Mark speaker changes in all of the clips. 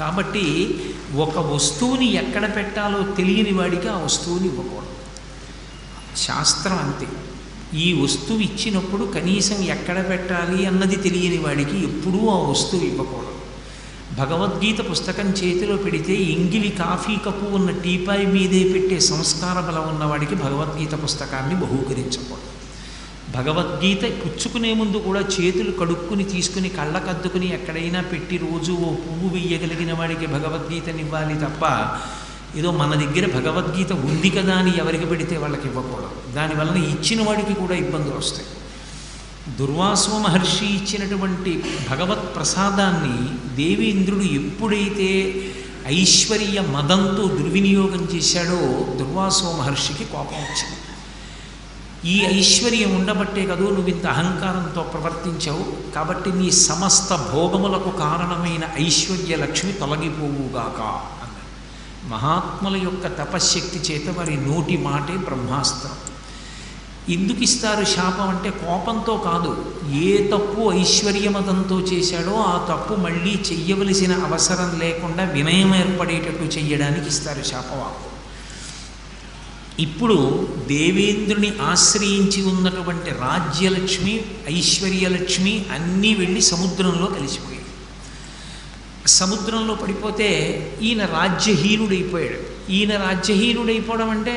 Speaker 1: కాబట్టి ఒక వస్తువుని ఎక్కడ పెట్టాలో తెలియని వాడికి ఆ వస్తువుని ఇవ్వకూడదు. శాస్త్రం అంతే. ఈ వస్తువు ఇచ్చినప్పుడు కనీసం ఎక్కడ పెట్టాలి అన్నది తెలియని వాడికి ఎప్పుడూ ఆ వస్తువు ఇవ్వకూడదు. భగవద్గీత పుస్తకం చేతిలో పెడితే ఎంగిలి కాఫీ కప్పు ఉన్న టీపాయ్ మీదే పెట్టే సంస్కార బలం ఉన్నవాడికి భగవద్గీత పుస్తకాన్ని బహూకరించకూడదు. భగవద్గీత పుచ్చుకునే ముందు కూడా చేతులు కడుక్కుని తీసుకుని కళ్ళకద్దుకుని ఎక్కడైనా పెట్టి రోజు ఓ పువ్వు వెయ్యగలిగిన వాడికి భగవద్గీతనివ్వాలి తప్ప ఏదో మన దగ్గర భగవద్గీత ఉంది కదా అని ఎవరికి పెడితే వాళ్ళకి ఇవ్వకూడదు. దానివలన ఇచ్చిన వాడికి కూడా ఇబ్బందులు వస్తాయి. దుర్వాసో మహర్షి ఇచ్చినటువంటి భగవత్ ప్రసాదాన్ని దేవేంద్రుడు ఎప్పుడైతే ఐశ్వర్య మదంతో దుర్వినియోగం చేశాడో దుర్వాసో మహర్షికి కోపం వచ్చింది. ఈ ఐశ్వర్యం ఉండబట్టే కదూ నువ్వు ఇంత అహంకారంతో ప్రవర్తించావు. కాబట్టి నీ సమస్త భోగములకు కారణమైన ఐశ్వర్య లక్ష్మి తొలగిపోవుగాక అన్నాడు. మహాత్ముల యొక్క తపశ్శక్తి చేత వారి నోటి మాటే బ్రహ్మాస్త్రం. ఎందుకు ఇస్తారు శాపం అంటే కోపంతో కాదు. ఏ తప్పు ఐశ్వర్యమతంతో చేశాడో ఆ తప్పు మళ్ళీ చెయ్యవలసిన అవసరం లేకుండా వినయం ఏర్పడేటట్టు చెయ్యడానికి ఇస్తారు శాపవాకు ఇప్పుడు దేవేంద్రుని ఆశ్రయించి ఉన్నటువంటి రాజ్యలక్ష్మి ఐశ్వర్యలక్ష్మి అన్నీ వెళ్ళి సముద్రంలో కలిసిపోయాయి. సముద్రంలో పడిపోతే ఈయన రాజ్యహీనుడైపోయాడు. ఈయన రాజ్యహీనుడైపోవడం అంటే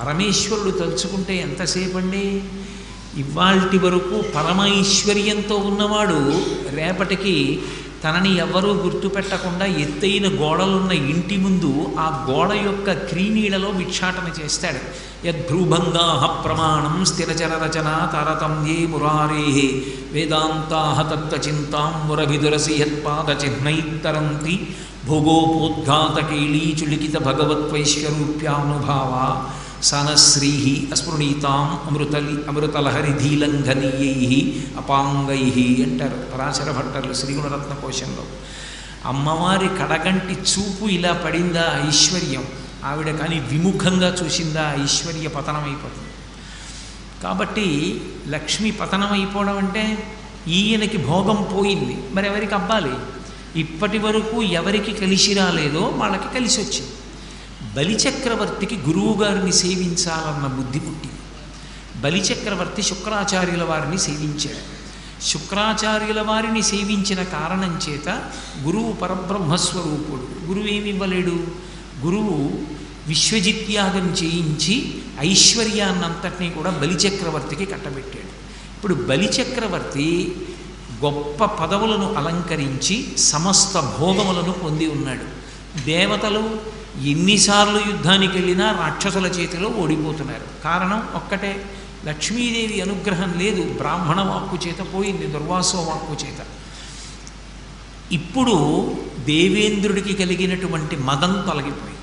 Speaker 1: పరమేశ్వరుడు తలుచుకుంటే ఎంతసేపు అండి ఇవాల్టి వరకు పరమైశ్వర్యంతో ఉన్నవాడు రేపటికి తనని ఎవ్వరూ గుర్తుపెట్టకుండా ఎత్తైన గోడలున్న ఇంటి ముందు ఆ గోడ యొక్క క్రీనీడలో విక్షాటన చేస్తాడు. యద్భ్రూభంగా ప్రమాణం స్థిరచర రచన తారతమ్యే మురారే వేదాంతాహ తత్వచింతాం మురభిదురసి యత్పాద చిహ్నైత్తరంతి భోగోపోద్ఘాతకేళీ చులికిత సనశ్రీ అస్మృణీతాం అమృతలి అమృతలహరి ధీలంఘనీయై అపాంగై అంటారు పరాశర భట్టర్లు శ్రీగుణరత్న కోశంలో అమ్మవారి కడగంటి చూపు ఇలా పడిందా ఐశ్వర్యం? ఆవిడ కానీ విముఖంగా చూసిందా ఐశ్వర్య పతనం అయిపోతుంది కాబట్టి లక్ష్మి పతనం అయిపోవడం అంటే ఈయనకి భోగం పోయింది. మరి ఎవరికి అబ్బాలి? ఇప్పటి వరకు ఎవరికి కలిసి రాలేదో వాళ్ళకి కలిసి వచ్చింది బలిచక్రవర్తికి గురువుగారిని సేవించాలన్న బుద్ధి పుట్టింది. బలిచక్రవర్తి శుక్రాచార్యుల వారిని సేవించాడు. శుక్రాచార్యుల వారిని సేవించిన కారణం చేత గురువు పరబ్రహ్మస్వరూపుడు. గురువు ఏమి ఇవ్వలేడు? గురువు విశ్వజిత్యాగం చేయించి ఐశ్వర్యాన్నంతటినీ కూడా బలిచక్రవర్తికి కట్టబెట్టాడు. ఇప్పుడు బలిచక్రవర్తి గొప్ప పదవులను అలంకరించి సమస్త భోగములను పొంది ఉన్నాడు. దేవతలు ఎన్నిసార్లు యుద్ధానికి వెళ్ళినా రాక్షసుల చేతిలో ఓడిపోతున్నారు. కారణం ఒక్కటే లక్ష్మీదేవి అనుగ్రహం లేదు బ్రాహ్మణ వాక్కు చేత పోయింది దుర్వాసో వాక్కు చేత. ఇప్పుడు దేవేంద్రుడికి కలిగినటువంటి మదం తొలగిపోయింది.